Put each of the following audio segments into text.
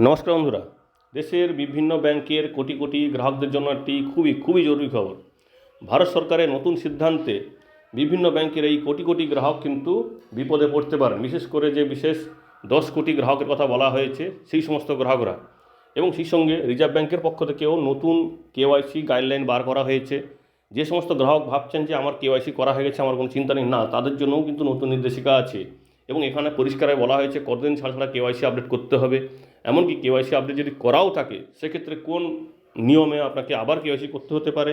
নমস্কার বন্ধুরা। দেশের বিভিন্ন ব্যাংকের কোটি কোটি গ্রাহকদের জন্য একটি খুবই খুবই জরুরি খবর। ভারত সরকারের নতুন সিদ্ধান্তে বিভিন্ন ব্যাংকের এই কোটি কোটি গ্রাহক কিন্তু বিপদে পড়তে পারেন। বিশেষ করে যে বিশেষ দশ কোটি গ্রাহকের কথা বলা হয়েছে, সেই সমস্ত গ্রাহকরা। এবং সেই সঙ্গে রিজার্ভ ব্যাংকের পক্ষ থেকেও নতুন কেওয়াইসি গাইডলাইন বার করা হয়েছে। যে সমস্ত গ্রাহক ভাবছেন যে আমার কেওয়াইসি করা হয়ে গেছে, আমার কোনো চিন্তা নেই। না, তাদের জন্যও কিন্তু নতুন নির্দেশিকা আছে। এবং এখানে পরিষ্কারে বলা হয়েছে, কতদিন ছাড়া ছাড়া কেওয়াইসি আপডেট করতে হবে। এমনকি কেওয়াইসি আপডেট যদি করাও থাকে, সেক্ষেত্রে কোন নিয়মে আপনাকে আবার কেওয়াইসি করতে হতে পারে?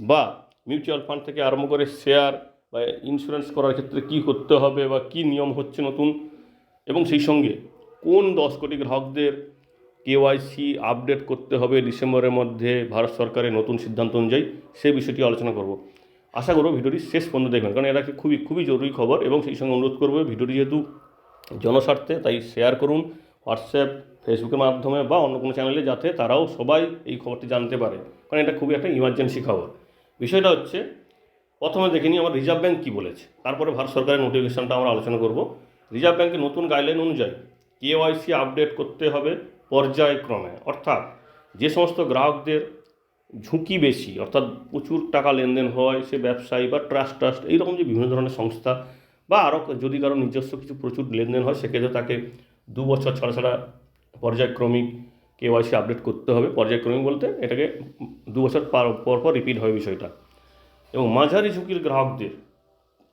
বা মিউচুয়াল ফান্ড থেকে আরম্ভ করে শেয়ার বা ইন্স্যুরেন্স করার ক্ষেত্রে কি করতে হবে বা কি নিয়ম হচ্ছে নতুন? এবং সেই সঙ্গে কোন দশ কোটি গ্রাহকদের কেওয়াইসি আপডেট করতে হবে ডিসেম্বরের মধ্যে ভারত সরকারের নতুন সিদ্ধান্ত অনুযায়ী? সেই বিষয়টি আলোচনা করব। আশা করব ভিডিওটি শেষ পর্যন্ত দেখবেন, কারণ এটা খুবই খুবই জরুরি খবর এবং সেই সঙ্গে অনুরোধ করব ভিডিওটি যেহেতু জনস্বার্থে, তাই শেয়ার করুন হোয়াটসঅ্যাপ ফেসবুকের মাধ্যমে বা অন্য কোনো চ্যানেলে যাতে তারাও সবাই এই খবরটি জানতে পারে। কারণ এটা খুবই একটা ইমার্জেন্সি খবর। বিষয়টা হচ্ছে, প্রথমে দেখে নিই আমার রিজার্ভ ব্যাঙ্ক কী বলেছে। তারপরে ভারত সরকারের নোটিফিকেশনটা আমরা আলোচনা করব। রিজার্ভ ব্যাংকের নতুন গাইডলাইন অনুযায়ী কেওয়াইসি আপডেট করতে হবে পর্যায়ক্রমে। অর্থাৎ যে সমস্ত গ্রাহকদের ঝুঁকি বেশি, অর্থাৎ প্রচুর টাকা লেনদেন হয়, সে ব্যবসায়ী বা ট্রাস্ট ট্রাস্ট এইরকম যে বিভিন্ন ধরনের সংস্থা বা আরও যদি কারও নিজস্ব কিছু প্রচুর লেনদেন হয়, সেক্ষেত্রে তাকে দু বছর ছাড়া ছাড়া পর্যায়ক্রমিক কেওয়াইসি আপডেট করতে হবে। পর্যায়ক্রমিক বলতে এটাকে দু বছর পার- পর রিপিট হয় বিষয়টা। এবং মাঝারি ঝুঁকির গ্রাহকদের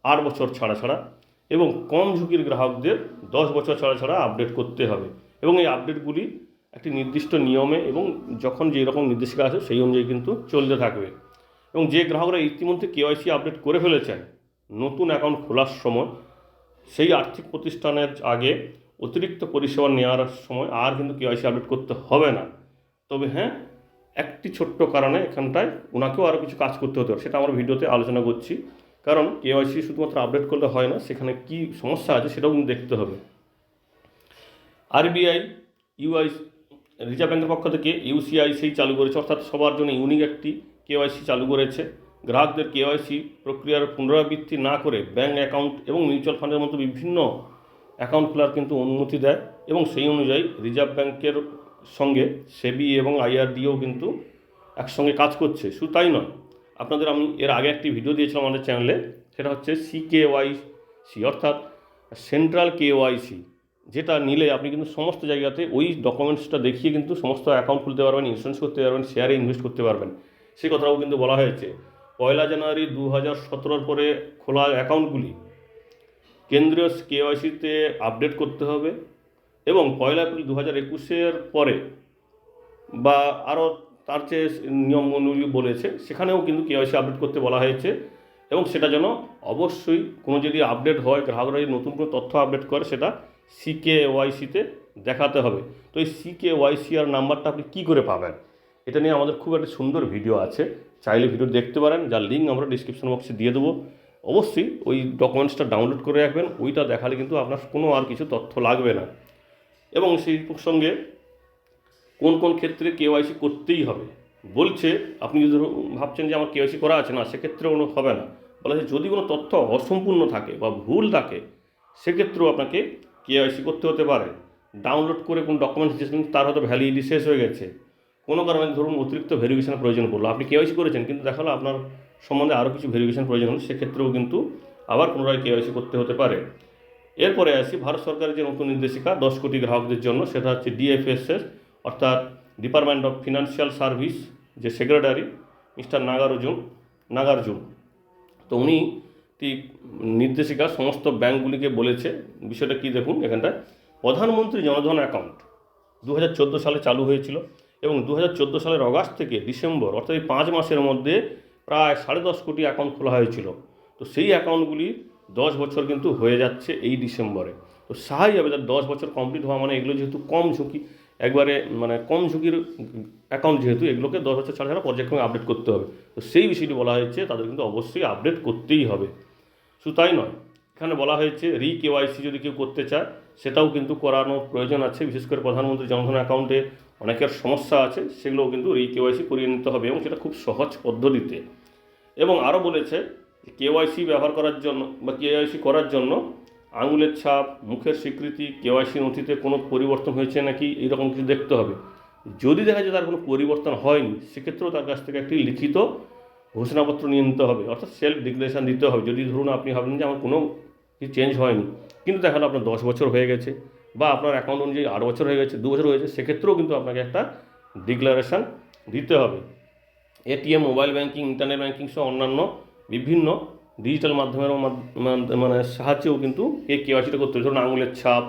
আট বছর ছাড়া ছাড়া এবং কম ঝুঁকির গ্রাহকদের দশ বছর ছাড়া ছাড়া আপডেট করতে হবে। এবং এই আপডেটগুলি একটি নির্দিষ্ট নিয়মে এবং যখন যেই রকম নির্দেশিকা আছে সেই অনুযায়ী কিন্তু চলতে থাকবে। এবং যে গ্রাহকরা ইতিমধ্যে কেওয়াইসি আপডেট করে ফেলেছেন, নতুন অ্যাকাউন্ট খোলার সময়, সেই আর্থিক প্রতিষ্ঠানের আগে অতিরিক্ত পরিষেবা নেওয়ার সময় আর কিন্তু কেওয়াইসি আপডেট করতে হবে না। তবে হ্যাঁ একটি ছোট্ট কারণে এখানটায় ওনাকেও আরও কিছু কাজ করতে হতে পারে, সেটা আমরা ভিডিওতে আলোচনা করছি। কারণ কেওয়াইসি শুধুমাত্র আপডেট করলে হয় না, সেখানে কি সমস্যা আছে সেটাও কিন্তু দেখতে হবে। আরবিআই ইউআই রিজার্ভ ব্যাংকের পক্ষ থেকে ইউসিআইসি চালু করেছে, অর্থাৎ সবার জন্য ইউনিক একটি কেওয়াইসি চালু করেছে। গ্রাহকদের কেওয়াইসি প্রক্রিয়ার পুনরাবৃত্তি না করে ব্যাংক অ্যাকাউন্ট এবং মিউচুয়াল ফান্ডের মতো বিভিন্ন অ্যাকাউন্ট খোলার কিন্তু অনুমতি দেয় এবং সেই অনুযায়ী রিজার্ভ ব্যাংকের সঙ্গে সেবি এবং আইআরডিও কিন্তু একসঙ্গে কাজ করছে। শুধু তাই নয়, আপনাদের আমি এর আগে একটি ভিডিও দিয়েছিলাম আমাদের চ্যানেলে, সেটা হচ্ছে সিকেওয়াইসি অর্থাৎ সেন্ট্রাল কেওয়াইসি যেটা নিলে আপনি কিন্তু সমস্ত জায়গাতে ওই ডকুমেন্টসটা দেখিয়ে কিন্তু সমস্ত অ্যাকাউন্ট খুলতে পারবেন ইন্স্যুরেন্স করতে পারবেন শেয়ারে ইনভেস্ট করতে পারবেন। সেই কথাটাও কিন্তু বলা হয়েছে। পয়লা জানুয়ারি দু হাজার সতেরোর পরে খোলা অ্যাকাউন্টগুলি কেন্দ্রীয় কেওয়াইসিতে আপডেট করতে হবে এবং পয়লা এপ্রিল দু হাজার একুশের পরে বা আরও তার যে নিয়মগুলি বলেছে, সেখানেও কিন্তু কেওয়াইসি আপডেট করতে বলা হয়েছে এবং সেটা যেন অবশ্যই কোনো যদি আপডেট হয়, গ্রাহকরা যদি নতুন কোনো তথ্য আপডেট করে, সেটা সিকে ওয়াইসিতে দেখাতে হবে। তো এই সিকে ওয়াইসি আর নাম্বারটা আপনি কী করে পাবেন? এটা নিয়ে আমাদের খুব একটা সুন্দর ভিডিও আছে, চাইলে ভিডিও দেখতে পারেন, যার লিঙ্ক আমরা ডিসক্রিপশন বক্সে দিয়ে দেবো। অবশ্যই ওই ডকুমেন্টসটা ডাউনলোড করে রাখবেন, ওইটা দেখালে কিন্তু আপনার কোনো আর কিছু তথ্য লাগবে না। এবং সেই প্রসঙ্গে কোন কোন ক্ষেত্রে কেওয়াইসি করতেই হবে। বলছে, আপনি যদি ভাবছেন যে আমার কেওয়াইসি করা আছে না সেক্ষেত্রে কোনো হবে না। বলা হচ্ছে যদি কোনো তথ্য অসম্পূর্ণ থাকে বা ভুল থাকে, সেক্ষেত্রেও আপনাকে কেওয়াইসি করতে হতে পারে। ডাউনলোড করে কোন ডকুমেন্টস দিয়েছেন, তার হয়তো ভ্যালিডিটি শেষ হয়ে গেছে। কোনো কারণে ধরুন অতিরিক্ত ভেরিফিকেশনের প্রয়োজন পড়ল। আপনি কেওয়াইসি করেছেন, কিন্তু দেখাল আপনার সম্বন্ধে আরও কিছু ভেরিফিকেশন প্রয়োজন হলো সেক্ষেত্রেও কিন্তু আবার পুনরায় কেওয়াইসি করতে হতে পারে। এরপরে আসি, ভারত সরকারের যে নতুন নির্দেশিকা, দশ কোটি গ্রাহকদের জন্য, সেটা হচ্ছে ডিএফএসএস অর্থাৎ ডিপার্টমেন্ট অফ ফিনান্সিয়াল সার্ভিস যে সেক্রেটারি মিস্টার নাগার্জুন নাগার্জুন। তো উনি নির্দেশিকা সমস্ত ব্যাংকগুলিকে বলেছে। বিষয়টা কি দেখুন এখানটায়। প্রধানমন্ত্রী জনধন অ্যাকাউন্ট দু হাজার চোদ্দ সালে চালু হয়েছিল এবং দু হাজার চোদ্দ সালের অগাস্ট থেকে ডিসেম্বর, অর্থাৎ এই পাঁচ মাসের মধ্যে প্রায় সাড়ে দশ কোটি অ্যাকাউন্ট খোলা হয়েছিল। তো সেই অ্যাকাউন্টগুলি দশ বছর কিন্তু হয়ে যাচ্ছে এই ডিসেম্বরে। তো সাহাই হবে তার দশ বছর কমপ্লিট হওয়া মানে এগুলো যেহেতু কম ঝুঁকি, একবারে মানে কম ঝুঁকির অ্যাকাউন্ট যেহেতু, এগুলোকে দশ বছর ছাড়া ছাড়া পর্যায়ক্রমে আপডেট করতে হবে। তো সেই বিষয়টি বলা হয়েছে, তাদের কিন্তু অবশ্যই আপডেট করতেই হবে। শুধু তাই নয়, এখানে বলা হয়েছে রি কেওয়াইসি যদি কেউ করতে চায়, সেটাও কিন্তু করানোর প্রয়োজন আছে। বিশেষ করে প্রধানমন্ত্রী জনধন অ্যাকাউন্টে অনেকের সমস্যা আছে, সেগুলোও কিন্তু রি কেওয়াইসি করিয়ে নিতে হবে এবং সেটা খুব সহজ পদ্ধতিতে। এবং আরও বলেছে কেওয়াইসি ব্যবহার করার জন্য বা কেওয়াইসি করার জন্য আঙুলের ছাপ, মুখের স্বীকৃতি কেওয়াইসি নথিতে কোনো পরিবর্তন হয়েছে নাকি এইরকম কিছু দেখতে হবে। যদি দেখা যায় তার কোনো পরিবর্তন হয়নি, সেক্ষেত্রেও তার কাছ থেকে একটি লিখিত ঘোষণাপত্র নিয়ে নিতে হবে, অর্থাৎ সেলফ ডিক্লারেশন দিতে হবে। যদি ধরুন আপনি ভাবেন যে আমার কোনো কিছু চেঞ্জ হয়নি, কিন্তু দেখা গেলো আপনার দশ বছর হয়ে গেছে বা আপনার অ্যাকাউন্ট অনুযায়ী আট বছর হয়ে গেছে, দু বছর হয়ে গেছে, সেক্ষেত্রেও কিন্তু আপনাকে একটা ডিক্লারেশন দিতে হবে। ATM mobile banking internet banking সহ অন্যান্য বিভিন্ন ডিজিটাল মাধ্যমের মাধ- মাধ- মানে সাহায্যেও কিন্তু এই কেওয়াইসিটা করতে হবে। ধরুন আঙুলের ছাপ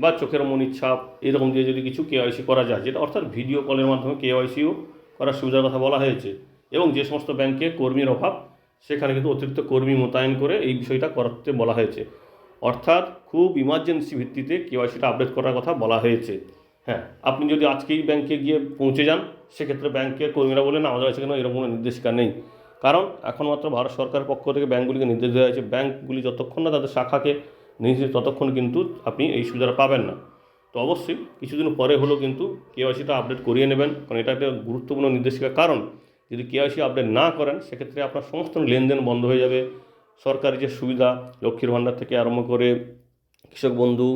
বা চোখের মনির ছাপ, এরকম দিয়ে যদি কিছু কেওয়াইসি করা যায়, যেটা অর্থাৎ ভিডিও কলের মাধ্যমে কেওয়াইসিও করার সুবিধার কথা বলা হয়েছে এবং যে সমস্ত ব্যাংকে কর্মীর অভাব, সেখানে কিন্তু অতিরিক্ত কর্মী মোতায়েন করে এই বিষয়টা করতে বলা হয়েছে। অর্থাৎ খুব ইমার্জেন্সি ভিত্তিতে কেওয়াইসিটা আপডেট করার কথা বলা হয়েছে। হ্যাঁ আপনি যদি আজকেই ব্যাংকে গিয়ে পৌঁছে যান, সেক্ষেত্রে ব্যাংকের কর্মীরা বলেন আমাদের কাছে কেন এরকম কোনো নির্দেশিকা নেই। কারণ এখন মাত্র ভারত সরকারের পক্ষ থেকে ব্যাংকগুলিকে নির্দেশ দেওয়া হয়েছে। ব্যাংকগুলি যতক্ষণ না তাদের শাখাকে নির্দেশ ততক্ষণ কিন্তু আপনি এই সুবিধাটা পাবেন না। তো অবশ্যই কিছুদিন পরে হলেও কিন্তু কেওয়াইসিটা আপডেট করিয়ে নেবেন, কারণ এটা একটা গুরুত্বপূর্ণ নির্দেশিকা কারণ। যদি কেওয়াইসি আপডেট না করেন, সেক্ষেত্রে আপনার সমস্ত লেনদেন বন্ধ হয়ে যাবে। সরকারি যে সুবিধা লক্ষ্মীর ভাণ্ডার থেকে আরম্ভ করে কৃষক বন্ধু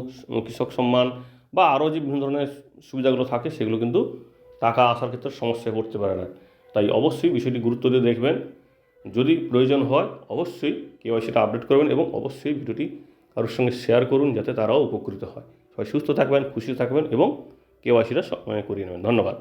কৃষক সম্মান বা আরও যে বিভিন্ন ধরনের সুবিধাগুলো থাকে সেগুলো কিন্তু টাকা আসার ক্ষেত্রে সমস্যায় পড়তে পারে না। তাই অবশ্যই বিষয়টি গুরুত্ব দিয়ে দেখবেন। যদি প্রয়োজন হয় অবশ্যই কেওয়াইসিটা আপডেট করবেন এবং অবশ্যই ভিডিওটি কারোর সঙ্গে শেয়ার করুন যাতে তারাও উপকৃত হয়। সবাই সুস্থ থাকবেন, খুশি থাকবেন এবং কেওয়াইসিটা করিয়ে নেবেন। ধন্যবাদ।